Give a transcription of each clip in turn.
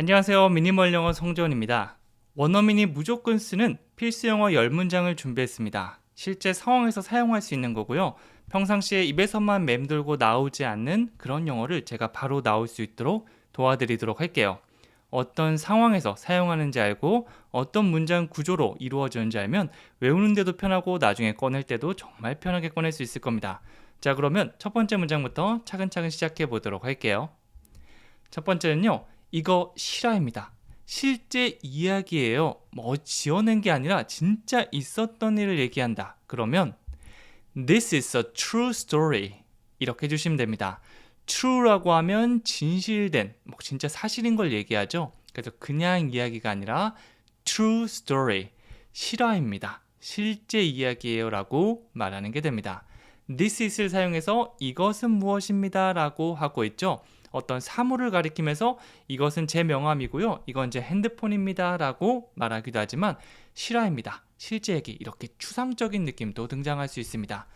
안녕하세요. 미니멀 영어 성재원입니다. 원어민이 무조건 쓰는 필수 영어 10문장을 준비했습니다. 실제 상황에서 사용할 수 있는 거고요. 평상시에 입에서만 맴돌고 나오지 않는 그런 영어를 제가 바로 나올 수 있도록 도와드리도록 할게요. 어떤 상황에서 사용하는지 알고 어떤 문장 구조로 이루어지는지 알면 외우는데도 편하고 나중에 꺼낼 때도 정말 편하게 꺼낼 수 있을 겁니다. 자, 그러면 첫 번째 문장부터 차근차근 시작해 보도록 할게요. 첫 번째는요. 이거 실화입니다. 실제 이야기예요. 뭐 지어낸 게 아니라 진짜 있었던 일을 얘기한다. 그러면 This is a true story. 이렇게 해주시면 됩니다. true라고 하면 진실된, 뭐 진짜 사실인 걸 얘기하죠. 그래서 그냥 이야기가 아니라 true story, 실화입니다. 실제 이야기예요 라고 말하는 게 됩니다. This is를 사용해서 이것은 무엇입니다 라고 하고 있죠. 어떤 사물을 가리키면서 이것은 제 명함이고요. 이건 제 핸드폰입니다. 라고 말하기도 하지만 실화입니다. 실제 얘기 이렇게 추상적인 느낌도 등장할 수 있습니다.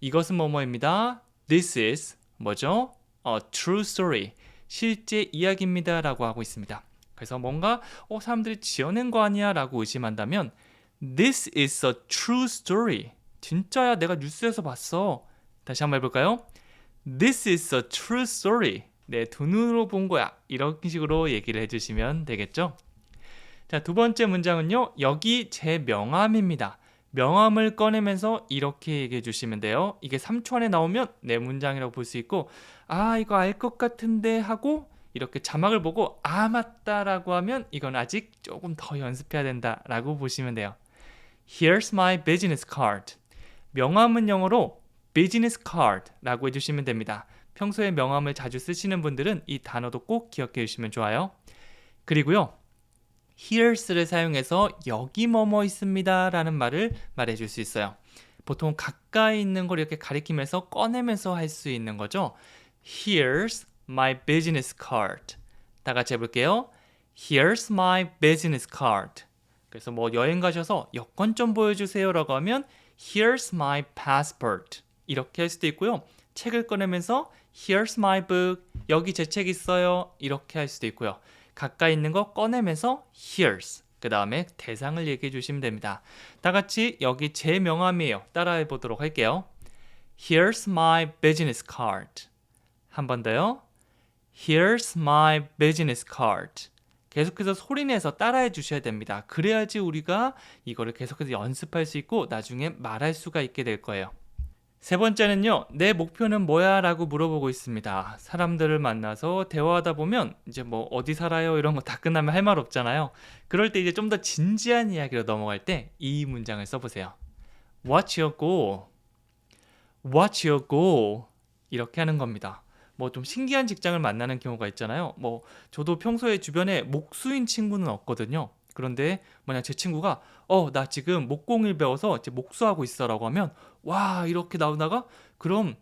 이것은 뭐뭐입니다. This is 뭐죠? A true story. 실제 이야기입니다. 라고 하고 있습니다. 그래서 뭔가 어, 사람들이 지어낸 거 아니야? 라고 의심한다면 This is a true story. 진짜야 내가 뉴스에서 봤어. 다시 한번 해볼까요? This is a true story. 네, 두 눈으로 본 거야. 이런 식으로 얘기를 해주시면 되겠죠? 자, 두 번째 문장은요. 여기 제 명함입니다. 명함을 꺼내면서 이렇게 얘기해 주시면 돼요. 이게 3초 안에 나오면 내 문장이라고 볼 수 있고, 아, 이거 알 것 같은데 하고, 이렇게 자막을 보고, 아, 맞다라고 하면 이건 아직 조금 더 연습해야 된다라고 보시면 돼요. Here's my business card. 명함은 영어로 business card라고 해주시면 됩니다. 평소에 명함을 자주 쓰시는 분들은 이 단어도 꼭 기억해 주시면 좋아요. 그리고요. here's를 사용해서 여기 뭐뭐 있습니다 라는 말을 말해 줄 수 있어요. 보통 가까이 있는 걸 이렇게 가리키면서 꺼내면서 할 수 있는 거죠. Here's my business card. 다 같이 해볼게요. Here's my business card. 그래서 뭐 여행 가셔서 여권 좀 보여주세요라고 하면 Here's my passport. 이렇게 할 수도 있고요. 책을 꺼내면서 Here's my book. 여기 제 책 있어요. 이렇게 할 수도 있고요. 가까이 있는 거 꺼내면서 Here's. 그 다음에 대상을 얘기해 주시면 됩니다. 다 같이 여기 제 명함이에요. 따라해 보도록 할게요. Here's my business card. 한 번 더요. Here's my business card. 계속해서 소리내서 따라해 주셔야 됩니다. 그래야지 우리가 이거를 계속해서 연습할 수 있고 나중에 말할 수가 있게 될 거예요. 세 번째는요, 내 목표는 뭐야? 라고 물어보고 있습니다. 사람들을 만나서 대화하다 보면 이제 뭐 어디 살아요? 이런 거 다 끝나면 할 말 없잖아요. 그럴 때 이제 좀 더 진지한 이야기로 넘어갈 때 이 문장을 써보세요. What's your goal? What's your goal? 이렇게 하는 겁니다. 뭐 좀 신기한 직장을 만나는 경우가 있잖아요. 뭐 저도 평소에 주변에 목수인 친구는 없거든요. 그런데 만약 제 친구가 어 나 지금 목공일 배워서 이제 목수하고 있어라고 하면 와 이렇게 나오다가 그럼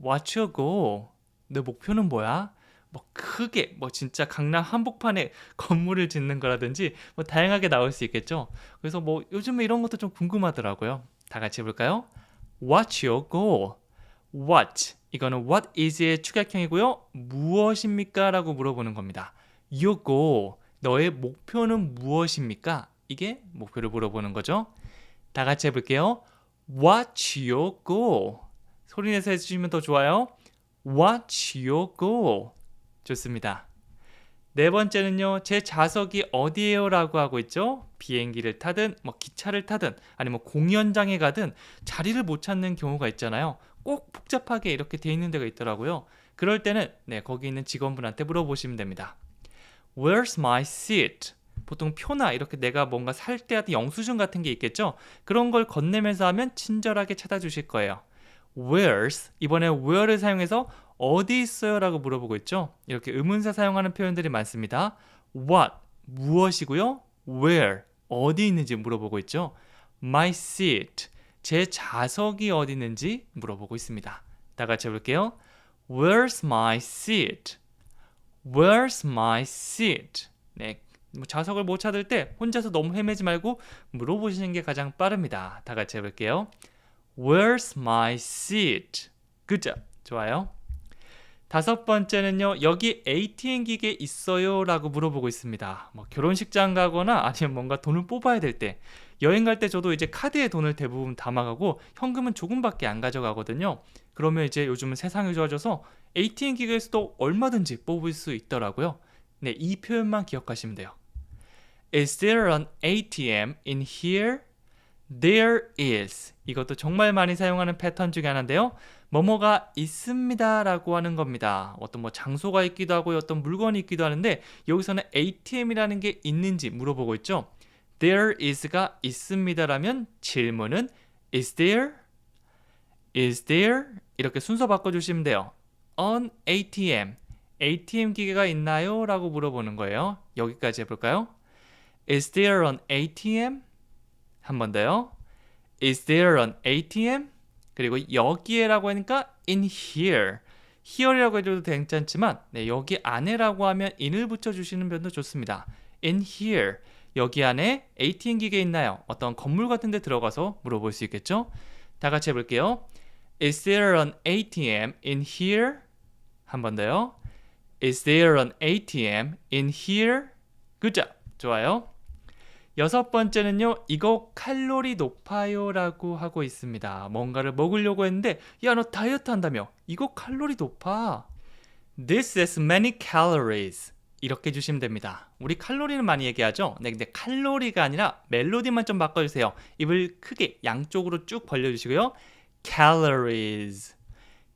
what's your goal? 내 목표는 뭐야? 뭐 크게 뭐 진짜 강남 한복판에 건물을 짓는 거라든지 뭐 다양하게 나올 수 있겠죠. 그래서 뭐 요즘에 이런 것도 좀 궁금하더라고요. 다 같이 해볼까요? What's your goal? What 이거는 what is의 축약형이고요. 무엇입니까? 라고 물어보는 겁니다. Your goal 너의 목표는 무엇입니까? 이게 목표를 물어보는 거죠. 다 같이 해볼게요. What's your goal? 소리 내서 해주시면 더 좋아요. What's your goal? 좋습니다. 네 번째는요, 제 좌석이 어디에요? 라고 하고 있죠. 비행기를 타든, 뭐 기차를 타든, 아니면 공연장에 가든 자리를 못 찾는 경우가 있잖아요. 꼭 복잡하게 이렇게 돼 있는 데가 있더라고요. 그럴 때는, 네, 거기 있는 직원분한테 물어보시면 됩니다. Where's my seat? 보통 표나 이렇게 내가 뭔가 살 때한테 영수증 같은 게 있겠죠? 그런 걸 건네면서 하면 친절하게 찾아주실 거예요. Where's 이번에 where를 사용해서 어디 있어요? 라고 물어보고 있죠. 이렇게 의문사 사용하는 표현들이 많습니다. What 무엇이고요? Where 어디 있는지 물어보고 있죠. My seat 제 좌석이 어디 있는지 물어보고 있습니다. 다 같이 해볼게요. Where's my seat? Where's my seat? 네, 뭐 좌석을 못 찾을 때 혼자서 너무 헤매지 말고 물어보시는 게 가장 빠릅니다. 다 같이 해볼게요. Where's my seat? Job. 좋아요. 다섯 번째는요, 여기 ATM 기계 있어요? 라고 물어보고 있습니다. 뭐 결혼식장 가거나 아니면 뭔가 돈을 뽑아야 될 때, 여행 갈 때 저도 이제 카드에 돈을 대부분 담아가고 현금은 조금밖에 안 가져가거든요. 그러면 이제 요즘은 세상이 좋아져서 ATM 기계에서도 얼마든지 뽑을 수 있더라고요. 네, 이 표현만 기억하시면 돼요. Is there an ATM in here? There is. 이것도 정말 많이 사용하는 패턴 중에 하나인데요. 뭐뭐가 있습니다라고 하는 겁니다. 어떤 뭐 장소가 있기도 하고 어떤 물건이 있기도 하는데 여기서는 ATM이라는 게 있는지 물어보고 있죠. There is가 있습니다라면 질문은 Is there? Is there? 이렇게 순서 바꿔주시면 돼요. On ATM. ATM 기계가 있나요? 라고 물어보는 거예요. 여기까지 해볼까요? Is there an ATM? 한 번 더요. Is there an ATM? 그리고 여기에라고 하니까 in here. here이라고 해줘도 괜찮지만 네, 여기 안에라고 하면 in을 붙여주시는 편도 좋습니다. in here. 여기 안에 ATM 기계 있나요? 어떤 건물 같은 데 들어가서 물어볼 수 있겠죠? 다 같이 해볼게요. Is there an ATM in here? 한 번 더요. Is there an ATM in here? Good job. 좋아요. 여섯 번째는요, 이거 칼로리 높아요라고 하고 있습니다. 뭔가를 먹으려고 했는데, 야, 너 다이어트 한다며. 이거 칼로리 높아. This has many calories. 이렇게 해주시면 됩니다. 우리 칼로리는 많이 얘기하죠? 네, 근데 칼로리가 아니라 멜로디만 좀 바꿔주세요. 입을 크게 양쪽으로 쭉 벌려주시고요. calories,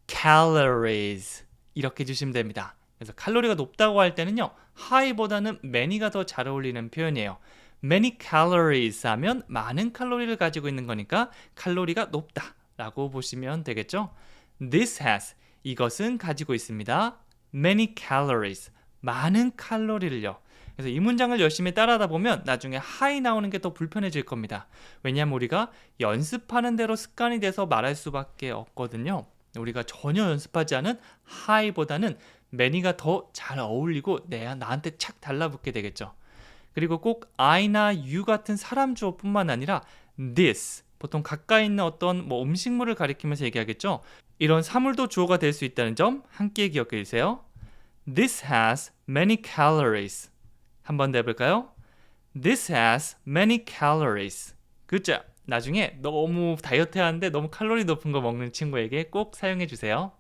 calories. 이렇게 해주시면 됩니다. 그래서 칼로리가 높다고 할 때는요, high보다는 many가 더 잘 어울리는 표현이에요. many calories 하면 많은 칼로리를 가지고 있는 거니까 칼로리가 높다라고 보시면 되겠죠. This has 이것은 가지고 있습니다. many calories 많은 칼로리를요. 그래서 이 문장을 열심히 따라하다 보면 나중에 high 나오는 게 더 불편해질 겁니다. 왜냐하면 우리가 연습하는 대로 습관이 돼서 말할 수밖에 없거든요. 우리가 전혀 연습하지 않은 high보다는 many가 더 잘 어울리고 내 나한테 착 달라붙게 되겠죠. 그리고 꼭 I나 you 같은 사람 주어뿐만 아니라 this 보통 가까이 있는 어떤 뭐 음식물을 가리키면서 얘기하겠죠. 이런 사물도 주어가 될 수 있다는 점 함께 기억해 주세요. This has many calories. 한번 더 해볼까요? This has many calories. Good job. 나중에 너무 다이어트 하는데 너무 칼로리 높은 거 먹는 친구에게 꼭 사용해 주세요.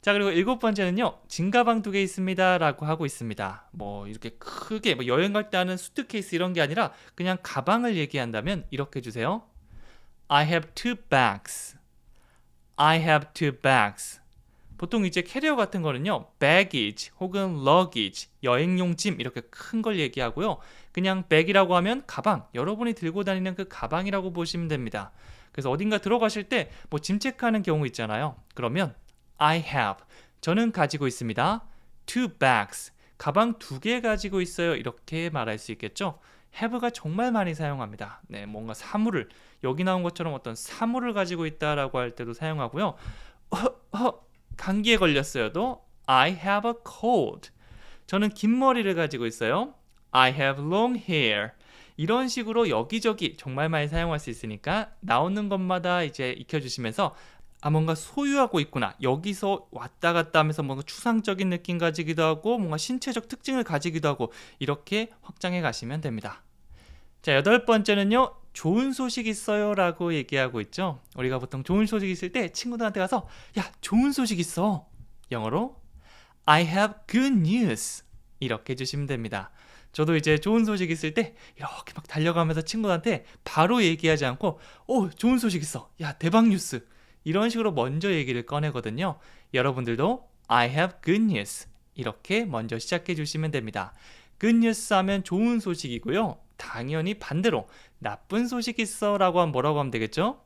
자 그리고 일곱 번째는요 진가방 두 개 있습니다라고 하고 있습니다. 뭐 이렇게 크게 뭐 여행 갈 때 하는 수트케이스 이런 게 아니라 그냥 가방을 얘기한다면 이렇게 해주세요. I have two bags. I have two bags. 보통 이제 캐리어 같은 거는요 baggage 혹은 luggage 여행용 짐 이렇게 큰 걸 얘기하고요. 그냥 백이라고 하면 가방 여러분이 들고 다니는 그 가방이라고 보시면 됩니다. 그래서 어딘가 들어가실 때 뭐 짐 체크하는 경우 있잖아요. 그러면 I have. 저는 가지고 있습니다. Two bags. 가방 두 개 가지고 있어요. 이렇게 말할 수 있겠죠. have가 정말 많이 사용합니다. 네, 뭔가 사물을 여기 나온 것처럼 어떤 사물을 가지고 있다라고 할 때도 사용하고요. 감기에 걸렸어요도 I have a cold. 저는 긴 머리를 가지고 있어요. I have long hair. 이런 식으로 여기저기 정말 많이 사용할 수 있으니까 나오는 것마다 이제 익혀주시면서 아 뭔가 소유하고 있구나 여기서 왔다 갔다 하면서 뭔가 추상적인 느낌 가지기도 하고 뭔가 신체적 특징을 가지기도 하고 이렇게 확장해 가시면 됩니다 자 여덟 번째는요 좋은 소식 있어요? 라고 얘기하고 있죠. 우리가 보통 좋은 소식 있을 때 친구들한테 가서 야 좋은 소식 있어. 영어로 I have good news. 이렇게 해주시면 됩니다. 저도 이제 좋은 소식 있을 때 이렇게 막 달려가면서 친구한테 바로 얘기하지 않고 오 좋은 소식 있어. 야 대박 뉴스. 이런 식으로 먼저 얘기를 꺼내거든요. 여러분들도 I have good news. 이렇게 먼저 시작해 주시면 됩니다. good news 하면 좋은 소식이고요. 당연히 반대로 나쁜 소식 있어 라고 하면 뭐라고 하면 되겠죠?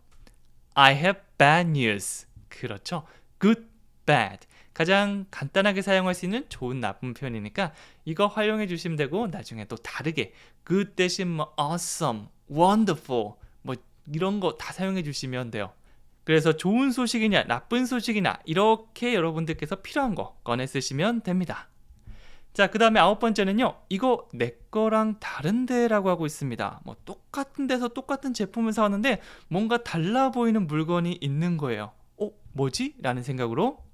I have bad news. 그렇죠. good, bad. 가장 간단하게 사용할 수 있는 좋은 나쁜 표현이니까 이거 활용해 주시면 되고 나중에 또 다르게 good 대신 뭐 awesome, wonderful 뭐 이런 거 다 사용해 주시면 돼요. 그래서 좋은 소식이냐 나쁜 소식이냐 이렇게 여러분들께서 필요한 거 꺼내 쓰시면 됩니다. 자, 그 다음에 아홉 번째는요. 이거 내 거랑 다른데 라고 하고 있습니다. 뭐 똑같은 데서 똑같은 제품을 사왔는데 뭔가 달라 보이는 물건이 있는 거예요. 어, 뭐지? 라는 생각으로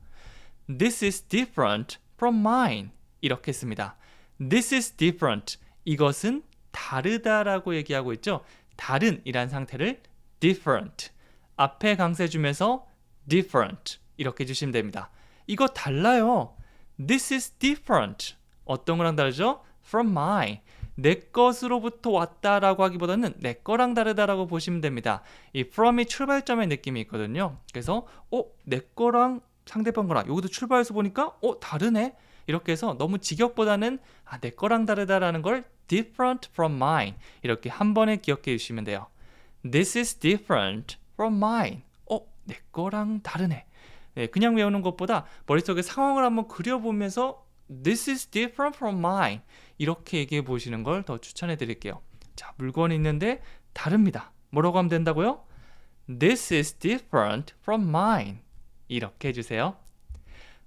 This is different from mine. 이렇게 했습니다. This is different. 이것은 다르다라고 얘기하고 있죠. 다른이란 상태를 different. 앞에 강세 주면서 different. 이렇게 해주시면 됩니다. 이거 달라요. This is different. 어떤 거랑 다르죠? From mine. 내 것으로부터 왔다라고 하기보다는 내 거랑 다르다라고 보시면 됩니다. 이 from이 출발점의 느낌이 있거든요. 그래서 어, 내 거랑 상대방 거랑 여기도 출발해서 보니까 어, 다르네. 이렇게 해서 너무 직역보다는 아, 내 거랑 다르다라는 걸 different from mine 이렇게 한 번에 기억해 주시면 돼요. This is different from mine. 어, 내 거랑 다르네. 네, 그냥 외우는 것보다 머릿속에 상황을 한번 그려보면서 This is different from mine. 이렇게 얘기해 보시는 걸 더 추천해 드릴게요. 자, 물건이 있는데 다릅니다. 뭐라고 하면 된다고요? This is different from mine. 이렇게 해주세요.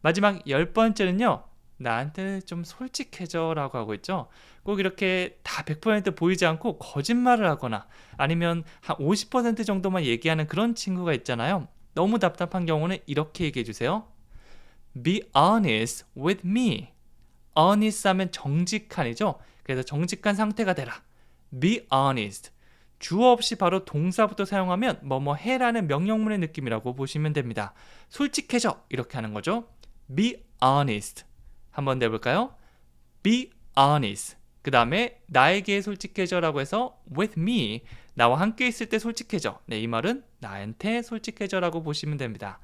마지막 열 번째는요. 나한테 좀 솔직해져 라고 하고 있죠. 꼭 이렇게 다 100% 보이지 않고 거짓말을 하거나 아니면 한 50% 정도만 얘기하는 그런 친구가 있잖아요. 너무 답답한 경우는 이렇게 얘기해 주세요. Be honest with me. honest 하면 정직한이죠. 그래서 정직한 상태가 되라. Be honest. 주어 없이 바로 동사부터 사용하면 뭐뭐 해라는 명령문의 느낌이라고 보시면 됩니다. 솔직해져 이렇게 하는 거죠. Be honest. 한번 내볼까요? Be honest. 그 다음에 나에게 솔직해져라고 해서 with me 나와 함께 있을 때 솔직해져. 네, 이 말은 나한테 솔직해져라고 보시면 됩니다.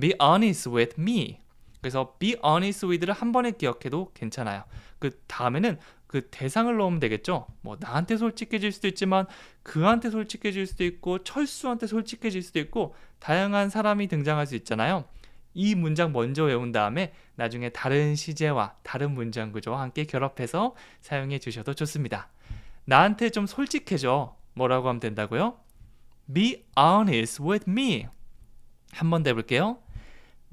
Be honest with me. 그래서 be honest with를 한 번에 기억해도 괜찮아요. 그 다음에는 그 대상을 넣으면 되겠죠. 뭐 나한테 솔직해질 수도 있지만 그한테 솔직해질 수도 있고 철수한테 솔직해질 수도 있고 다양한 사람이 등장할 수 있잖아요. 이 문장 먼저 외운 다음에 나중에 다른 시제와 다른 문장 구조와 함께 결합해서 사용해 주셔도 좋습니다. 나한테 좀 솔직해져. 뭐라고 하면 된다고요? Be honest with me. 한번 더 해볼게요.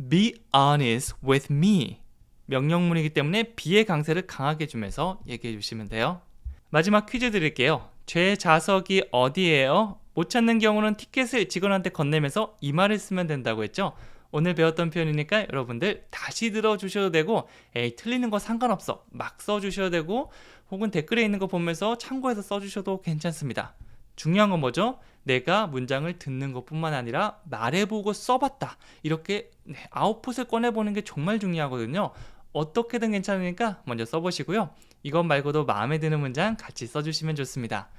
Be honest with me. 명령문이기 때문에 be의 강세를 강하게 주면서 얘기해 주시면 돼요. 마지막 퀴즈 드릴게요. 제 자석이 어디예요? 못 찾는 경우는 티켓을 직원한테 건네면서 이 말을 쓰면 된다고 했죠. 오늘 배웠던 표현이니까 여러분들 다시 들어주셔도 되고 에이 틀리는 거 상관없어 막 써주셔도 되고 혹은 댓글에 있는 거 보면서 참고해서 써주셔도 괜찮습니다. 중요한 건 뭐죠? 내가 문장을 듣는 것뿐만 아니라 말해보고 써봤다. 이렇게 네, 아웃풋을 꺼내보는 게 정말 중요하거든요. 어떻게든 괜찮으니까 먼저 써보시고요. 이것 말고도 마음에 드는 문장 같이 써주시면 좋습니다.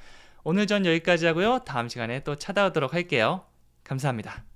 오늘 전 여기까지 하고요. 다음 시간에 또 찾아오도록 할게요. 감사합니다.